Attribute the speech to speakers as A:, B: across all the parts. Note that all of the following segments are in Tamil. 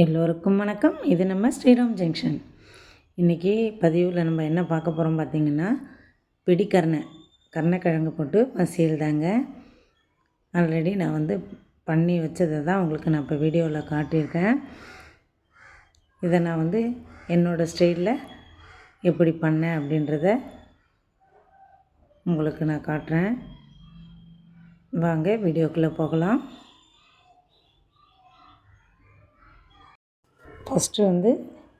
A: எல்லோருக்கும் வணக்கம். இது நம்ம ஸ்ரீராம் ஜங்ஷன். இன்றைக்கி பதிவில் நம்ம என்ன பார்க்க போகிறோம் பார்த்திங்கன்னா பிடிக்கரணை கருணக்கிழங்கு போட்டு மசியல் தாங்க ஆல்ரெடி நான் வந்து பண்ணி வச்சதை தான் உங்களுக்கு நான் இப்போ வீடியோவில் காட்டியிருக்கேன். இதை நான் வந்து என்னோடய ஸ்டைலில் எப்படி பண்ணேன் அப்படின்றத உங்களுக்கு நான் காட்டுறேன். வாங்க வீடியோக்குள்ளே போகலாம். ஃபஸ்ட்டு வந்து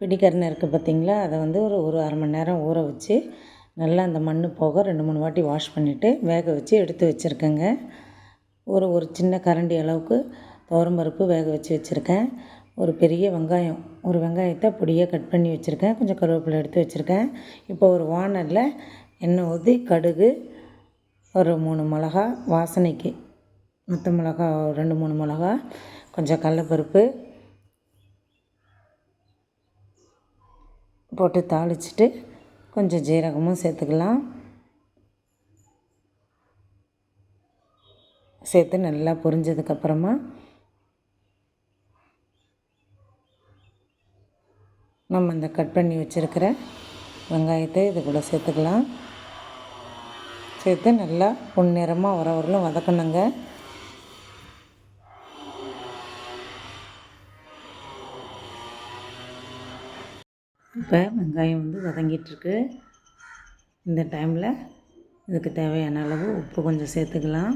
A: பிடிக்கரணை இருக்குது பார்த்திங்களா? அதை வந்து ஒரு ஒரு அரை மணி நேரம் ஊற வச்சு நல்லா அந்த மண் போக ரெண்டு மூணு வாட்டி வாஷ் பண்ணிவிட்டு வேக வச்சு எடுத்து வச்சுருக்கேங்க. ஒரு ஒரு சின்ன கரண்டி அளவுக்கு துவரம்பருப்பு வேக வச்சு வச்சுருக்கேன். ஒரு பெரிய வெங்காயம் ஒரு வெங்காயத்தை பொடியாக கட் பண்ணி வச்சுருக்கேன். கொஞ்சம் கருவேப்பிலை எடுத்து வச்சுருக்கேன். இப்போ ஒரு வானலில் எண்ணெய் ஊற்றி கடுகு ஒரு மூணு மிளகா வாசனைக்கு மொத்த மிளகா ரெண்டு மூணு மிளகா கொஞ்சம் கடலப்பருப்பு போட்டு தாளிச்சிட்டு கொஞ்சம் ஜீரகமும் சேர்த்துக்கலாம். சேர்த்து நல்லா பொரிஞ்சதுக்கப்புறமா நம்ம இந்த கட் பண்ணி வச்சுருக்கிற வெங்காயத்தை இது கூட சேர்த்துக்கலாம். சேர்த்து நல்லா பொன்னிறமாக வர வரலும் வதக்கணுங்க. இப்போ வெங்காயம் வந்து வதங்கிட்டுருக்கு. இந்த டைமில் இதுக்கு தேவையான அளவு உப்பு கொஞ்சம் சேர்த்துக்கலாம்.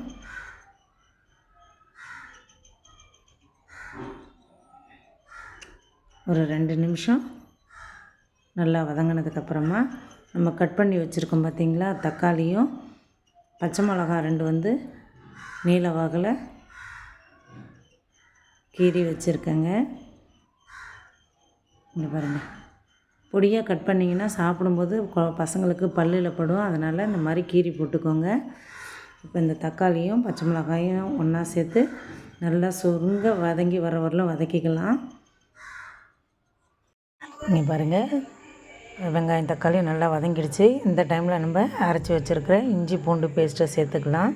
A: ஒரு ரெண்டு நிமிஷம் நல்லா வதங்கினதுக்கப்புறமா நம்ம கட் பண்ணி வச்சுருக்கோம் பார்த்திங்களா? தக்காளியும் பச்சை மிளகா ரெண்டு வந்து நீல வாகில் கீறி வச்சுருக்கேங்க. இங்கே பாருங்கள் பொடியாக கட் பண்ணிங்கன்னா சாப்பிடும்போது பசங்களுக்கு பல்லில் படும். அதனால் இந்த மாதிரி கீரி போட்டுக்கோங்க. இப்போ இந்த தக்காளியும் பச்சை மிளகாயும் ஒன்றா சேர்த்து நல்லா சுருங்க வதங்கி வர வரலும் வதக்கிக்கலாம். இங்கே பாருங்கள் வெங்காயம் தக்காளியும் நல்லா வதங்கிடுச்சு. இந்த டைமில் நம்ம அரைச்சி வச்சுருக்கிற இஞ்சி பூண்டு பேஸ்ட்டை சேர்த்துக்கலாம்.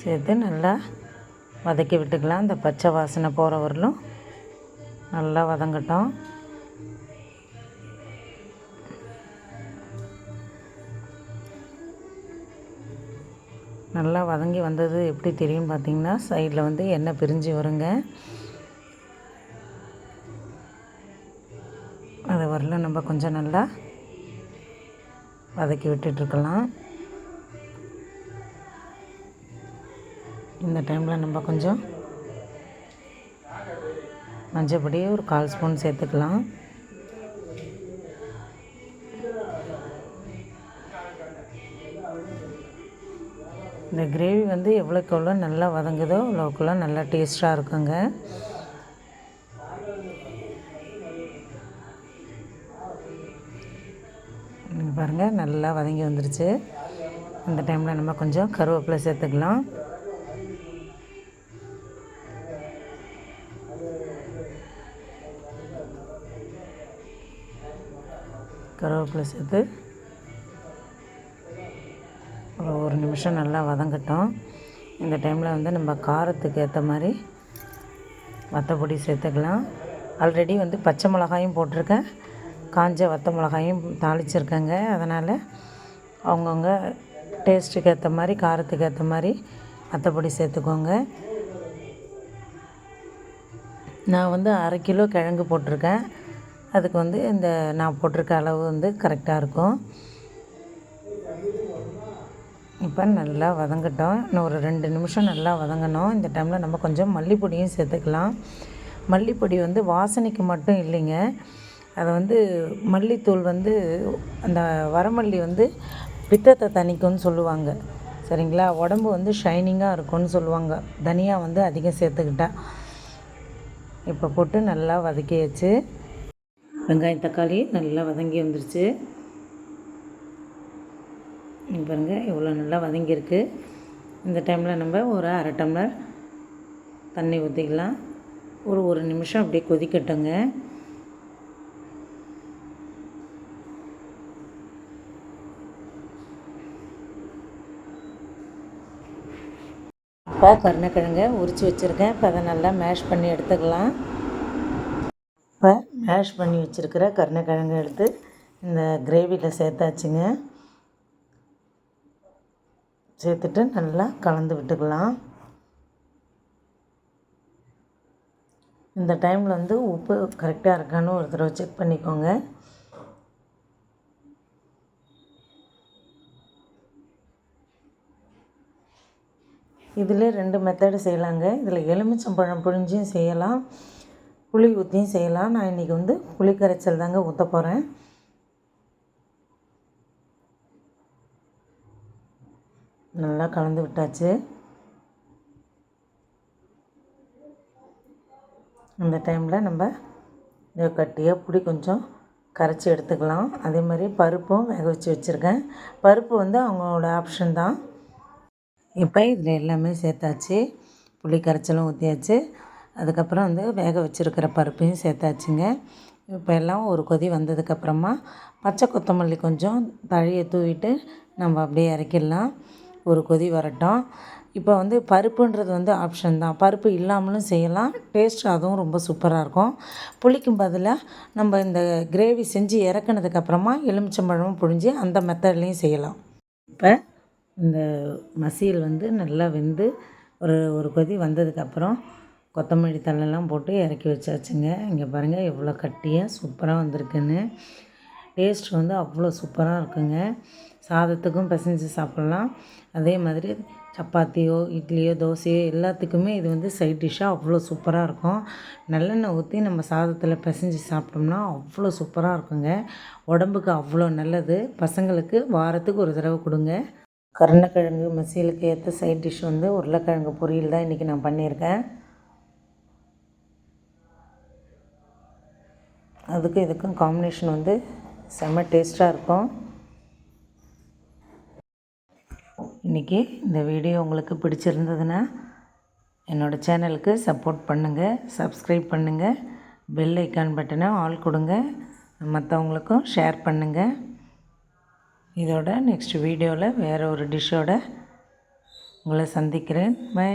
A: சேர்த்து நல்லா வதக்கி விட்டுக்கலாம். இந்த பச்சை வாசனை போகிற வரலும் நல்லா வதங்கட்டும். நல்லா வதங்கி வந்தது எப்படி தெரியும் பார்த்திங்கன்னா சைடில் வந்து எண்ணெய் பிரிஞ்சு வருங்க. அது வரல நம்ம கொஞ்சம் நல்லா வதக்கி விட்டுட்ருக்கலாம் இந்த டைமில் நம்ம கொஞ்சம் மஞ்சப்பொடி ஒரு கால் ஸ்பூன் சேர்த்துக்கலாம். இந்த கிரேவி வந்து எவ்வளோக்கு எவ்வளோ நல்லா வதங்குதோ அவ்வளோக்குலாம் நல்லா டேஸ்ட்டாக இருக்குங்க. நீங்கள் பாருங்கள் நல்லா வதங்கி வந்துருச்சு. இந்த டைமில் நம்ம கொஞ்சம் கருவேப்பிலை சேர்த்துக்கலாம். கருவேப்பிலை சேர்த்து ஒரு நிமிஷம் நல்லா வதங்கட்டும். இந்த டைமில் வந்து நம்ம காரத்துக்கு ஏற்ற மாதிரி வத்தப்பொடி சேர்த்துக்கலாம். ஆல்ரெடி வந்து பச்சை மிளகாயும் போட்டிருக்கேன். காஞ்ச வத்த மிளகாயும் தாளிச்சிருக்கேங்க. அதனால் அவங்கவுங்க டேஸ்ட்டுக்கு ஏற்ற மாதிரி காரத்துக்கு ஏற்ற மாதிரி வத்தப்பொடி சேர்த்துக்கோங்க. நான் வந்து அரை கிலோ கிழங்கு போட்டிருக்கேன். அதுக்கு வந்து இந்த நான் போட்டிருக்க அளவு வந்து கரெக்டாக இருக்கும். இப்போ நல்லா வதங்கட்டும். இன்னும் ஒரு ரெண்டு நிமிஷம் நல்லா வதங்கணும். இந்த டைமில் நம்ம கொஞ்சம் மல்லிப்பொடியும் சேர்த்துக்கலாம். மல்லிப்பொடி வந்து வாசனைக்கு மட்டும் இல்லைங்க. அதை வந்து மல்லித்தூள் வந்து அந்த வரமல்லி வந்து பித்தத்தை தணிக்கும்னு சொல்லுவாங்க. சரிங்களா? உடம்பு வந்து ஷைனிங்காக இருக்கும்னு சொல்லுவாங்க. தனியாக வந்து அதிகம் சேர்த்துக்கிட்டா. இப்போ போட்டு நல்லா வதக்கியாச்சு. வெங்காயம் தக்காளி நல்லா வதங்கி வந்துருச்சு. பாருங்கள் இவ்வளோ நல்லா வதங்கியிருக்கு. இந்த டைமில் நம்ம ஒரு அரை டம்ளர் தண்ணி ஊற்றிக்கலாம் ஒரு ஒரு நிமிஷம் அப்படியே கொதிக்கட்டுங்க. இப்போ கருணக்கிழங்க உரித்து வச்சுருக்கேன். இப்போ அதை நல்லா மேஷ் பண்ணி எடுத்துக்கலாம். இப்போ மேஷ் பண்ணி வச்சுருக்கிற கருணக்கிழங்கு எடுத்து இந்த கிரேவியில் சேர்த்தாச்சுங்க. சேர்த்துட்டு நல்லா கலந்து விட்டுக்கலாம். இந்த டைமில் வந்து உப்பு கரெக்டாக இருக்கான்னு ஒரு தடவை செக் பண்ணிக்கோங்க. இதில் ரெண்டு மெத்தடு செய்யலாங்க. இதில் எலுமிச்சம்பழம் புழிஞ்சும் செய்யலாம். புளி ஊற்றியும் செய்யலாம். நான் இன்றைக்கி வந்து புளி கரைச்சல் தாங்க ஊற்ற போகிறேன் நல்லா கலந்து விட்டாச்சு. அந்த டைமில் நம்ம இதை கட்டியாக புளி கொஞ்சம் கரைச்சி எடுத்துக்கலாம். அதே மாதிரி பருப்பும் வேக வச்சு வச்சுருக்கேன். பருப்பு வந்து அவங்களோட ஆப்ஷன் தான். இப்போ இதில் எல்லாமே சேர்த்தாச்சு. புளி கரைச்சலும் ஊற்றியாச்சு அதுக்கப்புறம் வந்து வேக வச்சுருக்கிற பருப்பையும் சேர்த்தாச்சுங்க. இப்போ எல்லாம் ஒரு கொதி வந்ததுக்கப்புறமா பச்சை கொத்தமல்லி கொஞ்சம் தழையை தூவிட்டு நம்ம அப்படியே இறக்கிடலாம். ஒரு கொதி வரட்டும். இப்போ வந்து பருப்புன்றது வந்து ஆப்ஷன் தான். பருப்பு இல்லாமலும் செய்யலாம். டேஸ்ட் அதுவும் ரொம்ப சூப்பராக இருக்கும். புளிக்கும் பதிலாக நம்ம இந்த கிரேவி செஞ்சு இறக்குனதுக்கப்புறமா எலுமிச்சம்பழமும் புழிஞ்சு அந்த மெத்தட்லேயும் செய்யலாம். இப்போ இந்த மசியல் வந்து நல்லா வெந்து ஒரு ஒரு கொதி வந்ததுக்கப்புறம் கொத்தமல்லி தழைலாம் போட்டு இறக்கி வச்சாச்சுங்க. இங்கே பாருங்கள் எவ்வளோ கட்டியாக சூப்பராக வந்திருக்குன்னு. டேஸ்ட் வந்து அவ்வளோ சூப்பராக இருக்குங்க. சாதத்துக்கும் பிசைஞ்சு சாப்பிட்லாம். அதே மாதிரி சப்பாத்தியோ இட்லியோ தோசையோ எல்லாத்துக்குமே இது வந்து சைட் டிஷ்ஷாக அவ்வளோ சூப்பராக இருக்கும். நல்லெண்ணெய் ஊற்றி நம்ம சாதத்தில் பிசைஞ்சு சாப்பிட்டோம்னா அவ்வளோ சூப்பராக இருக்குங்க. உடம்புக்கு அவ்வளோ நல்லது. பசங்களுக்கு வாரத்துக்கு ஒரு தடவை கொடுங்க. கருணக்கிழங்கு மசியலுக்கு ஏற்ற சைட் டிஷ் வந்து உருளைக்கிழங்கு பொரியல் தான் இன்றைக்கி நான் பண்ணியிருக்கேன். அதுக்கும் இதுக்கும் காம்பினேஷன் வந்து செம்ம டேஸ்ட்டாக இருக்கும். இன்றைக்கி இந்த வீடியோ உங்களுக்கு பிடிச்சிருந்ததுன்னா என்னோடய சேனலுக்கு சப்போர்ட் பண்ணுங்கள் சப்ஸ்கிரைப் பண்ணுங்கள் பெல் ஐக்கான் பட்டனை ஆல் கொடுங்க மற்றவங்களுக்கும் ஷேர் பண்ணுங்கள் இதோட நெக்ஸ்ட் வீடியோவில் வேறு ஒரு டிஷ்ஷோட உங்களை சந்திக்கிறேன். பை.